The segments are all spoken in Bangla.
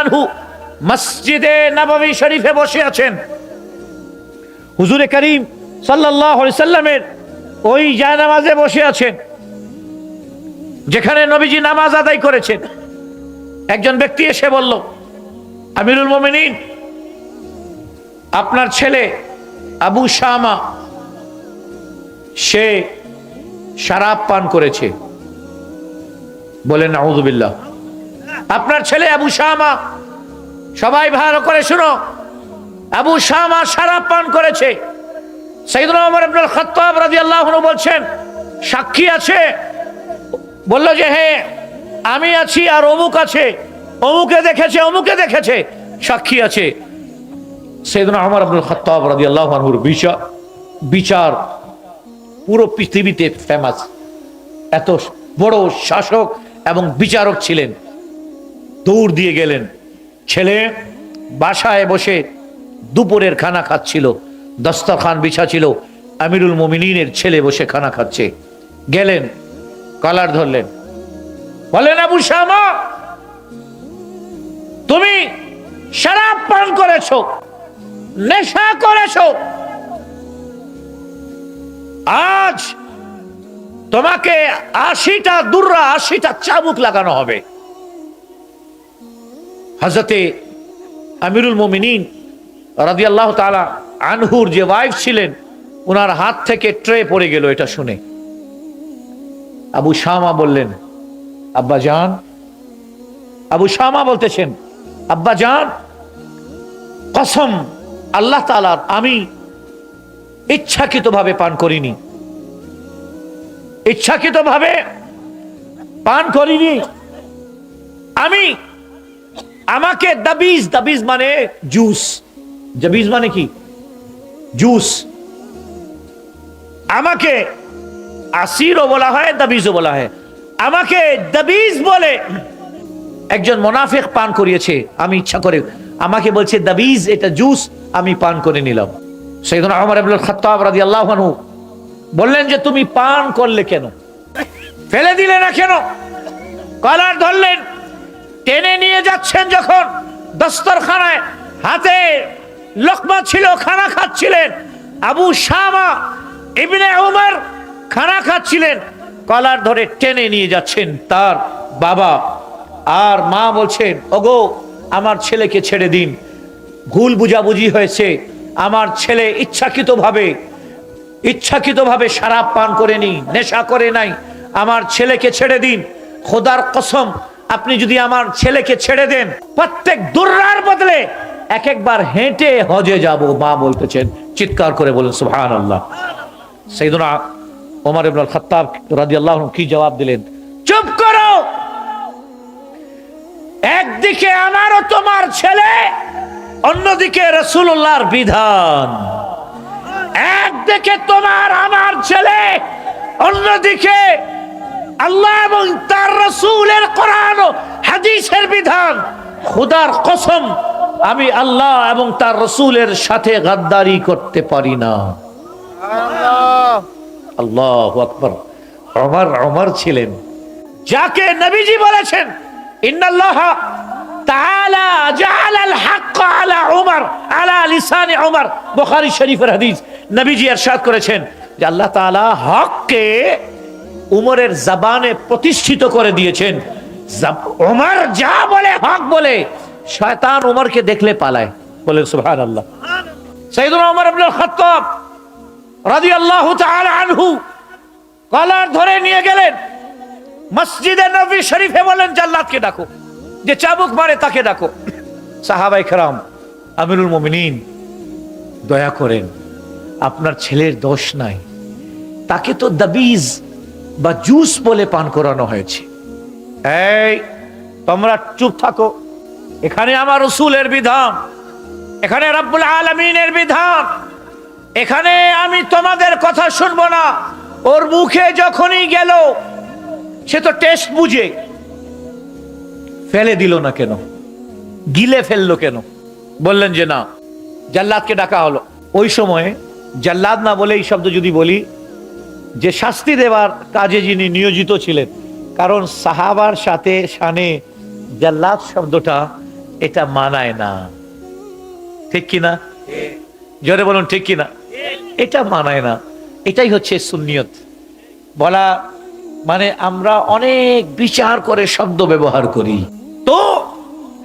আনহু মসজিদে শরীফে বসে আছেন। ওই বসে আছেন, যেখানে নবীজি নামাজ আদায় করেছেন। একজন ব্যক্তি এসে বলল, আমিরুল মোমিনিন, আপনার ছেলে আবু শামা, সে শরাব পান করেছে। বলেন আউযুবিল্লাহ আপনার ছেলে আবু শামা, সবাই ভালো করে শুনো। আবু শামা শরাব পান করেছে। বলছেন, সাক্ষী আছে? বলল যে হ্যাঁ আমি আছি আর অমুক আছে। অমুকে দেখেছে অমুকে দেখেছে। সাক্ষী আছে। সৈয়দনা ওমর আব্দুল খাত্তাব রাদিয়াল্লাহু আনহুর বিচার বিচার পুরো পৃথিবীতে ফেমাস এত বড় শাসক এবং বিচারক ছিলেন। দৌড় দিয়ে গেলেন। ছেলে বাসায় বসে দুপুরের খানা খাচ্ছিল, দস্তরখান বিছা ছিল, আমিরুল মোমিনের ছেলে বসে খানা খাচ্ছে। গেলেন, কলার ধরলেন। বলেন, আবু শামা, তুমি শরাব পান করেছ, নেশা করেছ। আজ তোমাকে আশিটা দুর্রা, আশিটা চাবুক লাগানো হবে। হজরতে আমিরুল মোমিনিন রাদিয়াল্লাহ তালা আনহুর যে ওয়াইফ ছিলেন ওনার হাত থেকে ট্রে পড়ে গেল এটা শুনে। আবু শামা বললেন, আব্বা জান। আবু শামা বলতেছেন, আব্বা জান, কসম, আল্লাহ তালার আমি ইচ্ছাকৃতভাবে পান করিনি। ইচ্ছাকৃতভাবে পান করিনি। আমি আমাকে দাবিজ দাবিজ মানে জুস। জাবিজ মানে কি? জুস। আমাকে আসিরও বলা হয়, দাবিজও বলা হয়। আমাকে দাবিজ বলে একজন মোনাফেক পান করিয়েছে, আমি ইচ্ছা করে আমাকে বলছে, দাবিজ, এটা জুস, আমি পান করে নিলাম। সৈয়দনা ওমর ইবনুল খাত্তাব রাদিয়াল্লাহু আনহু বললেন যে তুমি পান করলে কেন? ফেলে দিলে না কেন? কলার ধরলেন, টেনে নিয়ে যাচ্ছেন যখন দস্তরখানায়। হাতে লোকমা ছিল, খানা খাচ্ছিলেন। আবু শামা ইবনে উমর খানা খাচ্ছিলেন। কলার ধরে টেনে নিয়ে যাচ্ছেন তার বাবা। আর মা বলছেন, ওগো, আমার ছেলেকে ছেড়ে দিন। ভুল বুঝাবুঝি হয়েছে। আমার ছেলে ইচ্ছাকৃতভাবে ইচ্ছাকৃতভাবে শরাব পান করেনি নেশা করে নাই। আমার ছেলেকে ছেড়ে দিন। খোদার কসম, আপনি যদি আমার ছেলেকে ছেড়ে দেন, প্রত্যেক দুর্রার বদলে এক একবার হেঁটে হজে যাব, মা বলতেছেন। চিৎকার করে বলেন সুহান আল্লাহ সেইদুনা ওমর ইবনুল খাত্তাব রাদিয়াল্লাহু আনহু কি জবাব দিলেন? চুপ করো! একদিকে আমারও তোমার ছেলে, অন্যদিকে রসুল্লাহর বিধান। একদিকে তোমার আমার ছেলে অন্যদিকে আল্লাহ এবং তার রসুলের কোরআন হাদিসের বিধান। খুদার কসম আমি আল্লাহ এবং তার রসুলের সাথে গাদ্দারি করতে পারি না। আল্লাহ। আকবর। অমর অমর ছিলেন। যাকে নবীজি বলেছেন ইন্নাল্লাহ আলা করেছেন আল্লাহ হককে উমরের জবানে প্রতিষ্ঠিত করে দিয়েছেন। উমর যা বলে, হক বলে, শয়তান উমরকে দেখলে পালায়। উমর ইবনে খাত্তাব রাদিয়াল্লাহু তাআলা আনহু কলার ধরে নিয়ে গেলেন। মসজিদে নবী শরীফে বলেন জাল্লাদকে ডাকো। যে চাবুক মারে তাকে ডাকো। সাহাবাই খেরাম আমিরুল মোমিনিন, দয়া করেন, আপনার ছেলের দোষ নাই। তাকে তো দাবিজ বা জুস বলে পান করানো হয়েছে। এই, তোমরা চুপ থাকো। এখানে আমার রসুলের বিধান। এখানে রাব্বুল আলমিনের বিধান। এখানে আমি তোমাদের কথা শুনব না। ওর মুখে যখনই গেল, সে তো টেস্ট বুঝে। ফেলে দিল না কেন? গিলে ফেলল কেন? বললেন যে না, জাল্লাদকে ডাকা হলো। ওই সময়ে জাল্লাদ না বলে এই শব্দ যদি বলি, যে শাস্তি দেওয়ার কাজে যিনি নিয়োজিত ছিলেন, কারণ সাহাবার সাথে শানে জাল্লাদ শব্দটা এটা মানায় না। ঠিক কিনা? জোরে বলুন, ঠিক কিনা? এটা মানায় না। এটাই হচ্ছে সুন্নিয়ত। বলা মানে আমরা অনেক বিচার করে শব্দ ব্যবহার করি। তো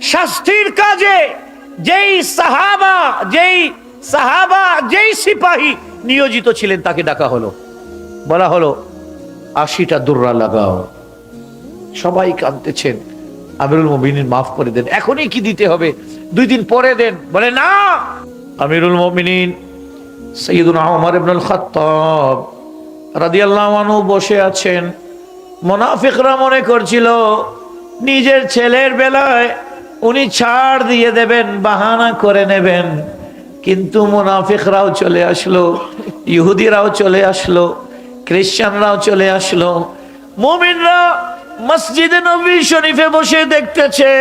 শাস্তির কাজে যেই সাহাবা যেই সাহাবা, যেই সিপাহী নিয়োজিত ছিলেন, তাকে ডাকা হলো। বলা হলো, আশিটা দুর্রা লাগাও। সবাই কাঁদতেছেন। আমিরুল মমিনিন মাফ করে দেন। এখনই কি দিতে হবে? দুই দিন পরে দেন। বলে, না! আমিরুল মমিনিন সৈয়দুল ওমর ইবনুল খাত্তাব রাদিয়াল্লাহু আনহু বসে আছেন। মুনাফিকরা মনে করছিল নিজের ছেলের বেলায় উনি ছাড় দিয়ে দেবেন, বাহানা করে নেবেন। কিন্তু মুনাফিকরাও চলে আসলো, ইহুদিরাও চলে আসলো খ্রিস্টানরাও চলে আসলো। মুমিনরা মসজিদে নবী শরীফে বসে দেখতেছে,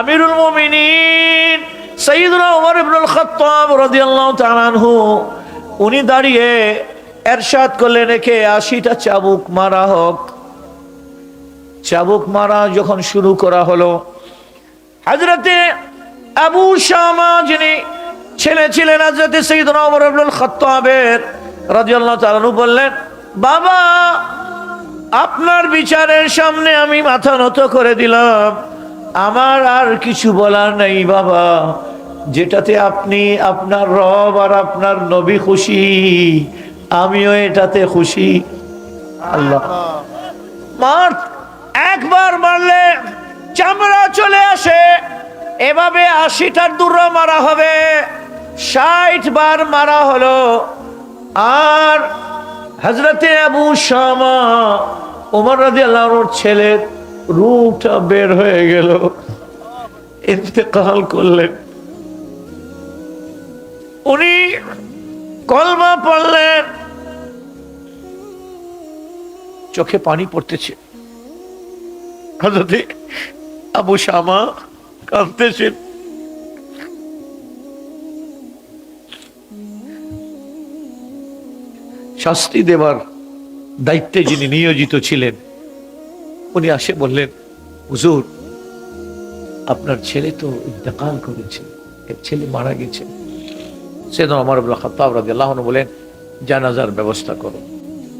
আমিরুল মুমিনিন সৈয়দুল ওমর ইবনুল খাত্তাব রাদিয়াল্লাহু তাআলা আনহু, উনি দাঁড়িয়ে এরশাদ করলেন, একে আশিটা চাবুক মারা হোক। চাবুক মারা যখন শুরু করা হলো, হাজরতে আবু শামা যিনি ছেলে ছিলেন হাজরতে সৈয়দুল ওমর ইবনুল খাত্তাবের রাদিয়াল্লাহু তাআলা বললেন, বাবা, আপনার বিচারের সামনে আমি মাথা নত করে দিলাম। আমার আর কিছু বলার নেই, বাবা। যেটাতে আপনি আপনার রব আর আপনার নবী খুশি, আমিও এটাতে খুশি। আল্লাহ। মার একবার মারলে চামড়া চলে আসে। এভাবে আশিটার দূর মারা হবে। ষাট বার মারা হলো। আর হজরতে আবু শামা ওমর রাজি আল্লাহর ছেলের রুটা বের হয়ে গেল। ইন্তেকাল করলেন। উনি কলমা পড়লেন। চোখে পানি পড়তেছে। হজরতে আবু শামা কাঁদতেছেন। শাস্তি দেবার দায়িত্বে যিনি নিয়োজিত ছিলেন, উনি আসে বললেন, হুজুর, আপনার ছেলে তো ইন্তেকাল করেছে, এর ছেলে মারা গেছে। সেদিন আমার আবুল খাত্তাব রাদিয়াল্লাহু আনহু বলেন, জানাজার ব্যবস্থা করো।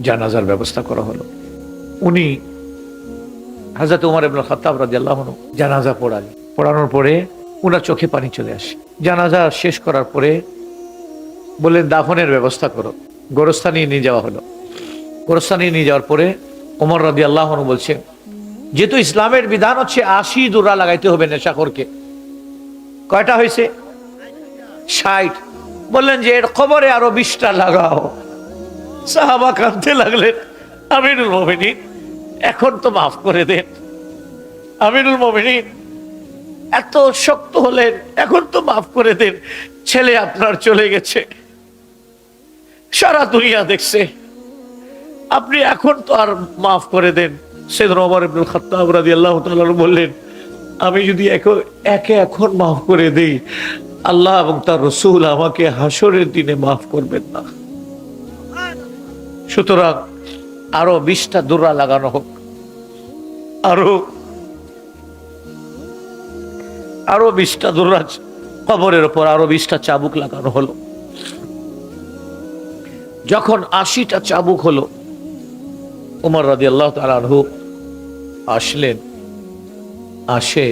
জানাজার ব্যবস্থা করা হলো। উনি হাজরত উমর ইবনুল খাত্তাব রাদিয়াল্লাহু আনহু জানাজা পড়ালেন পড়ানোর পরে ওনার চোখে পানি চলে আসে। জানাজা শেষ করার পরে বললেন, দাফনের ব্যবস্থা করো। গোরস্থানে নিয়ে যাওয়া হলো। গোরস্থানে নিয়ে যাওয়ার পরে ওমর রাদি আল্লাহ বলছেন, যেহেতু ইসলামের বিধান হচ্ছে আশি দুরা লাগাইতে হবে নেশাখরকে। কয়টা হয়েছে? ষাট। বললেন যে, এর খবরে আরও বিশটা লাগাও। সাহাবা কাঁদতে লাগলেন। আমিরুল মোমিনিন এখন তো মাফ করে দেন। আমিরুল মোমিনিন, এত শক্ত হলেন, এখন তো মাফ করে দেন। ছেলে আপনার চলে গেছে। সারা দুনিয়া দেখছে। আপনি এখন তো আর মাফ করে দেন। সেদিন ওমর ইবনুল খাত্তাব রাদিয়াল্লাহু তাআলা বললেন, আমি যদি একে এখন মাফ করে দেই, আল্লাহ এবং তার রসুল আমাকে হাসরের দিনে মাফ করবেন না। সুতরাং আরও বিশটা দূরা লাগানো হোক। আরও আরও বিশটা দূরা কবরের ওপর আরও বিশটা চাবুক লাগানো হলো। যখন আশিটা চাবুক হলো, উমর রাজি আল্লাহ তালু আসলেন, আসে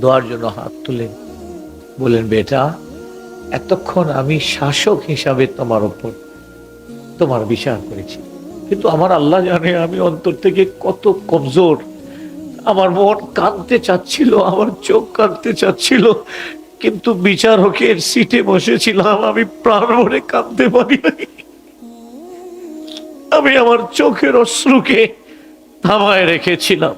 দোয়ার জন্য হাত তুলেন বলেন বেটা, এতক্ষণ আমি শাসক হিসাবে তোমার ওপর তোমার বিচার করেছি। কিন্তু আমার আল্লাহ জানে আমি অন্তর থেকে কত কমজোর। আমার মন কাঁদতে চাচ্ছিল, আমার চোখ কাঁদতে চাচ্ছিল, কিন্তু বিচারকের সিটে বসেছিলাম, আমি প্রাণ ভরে কাঁদতে পারি আমি আমার চোখের অশ্রুকে থামায় রেখেছিলাম।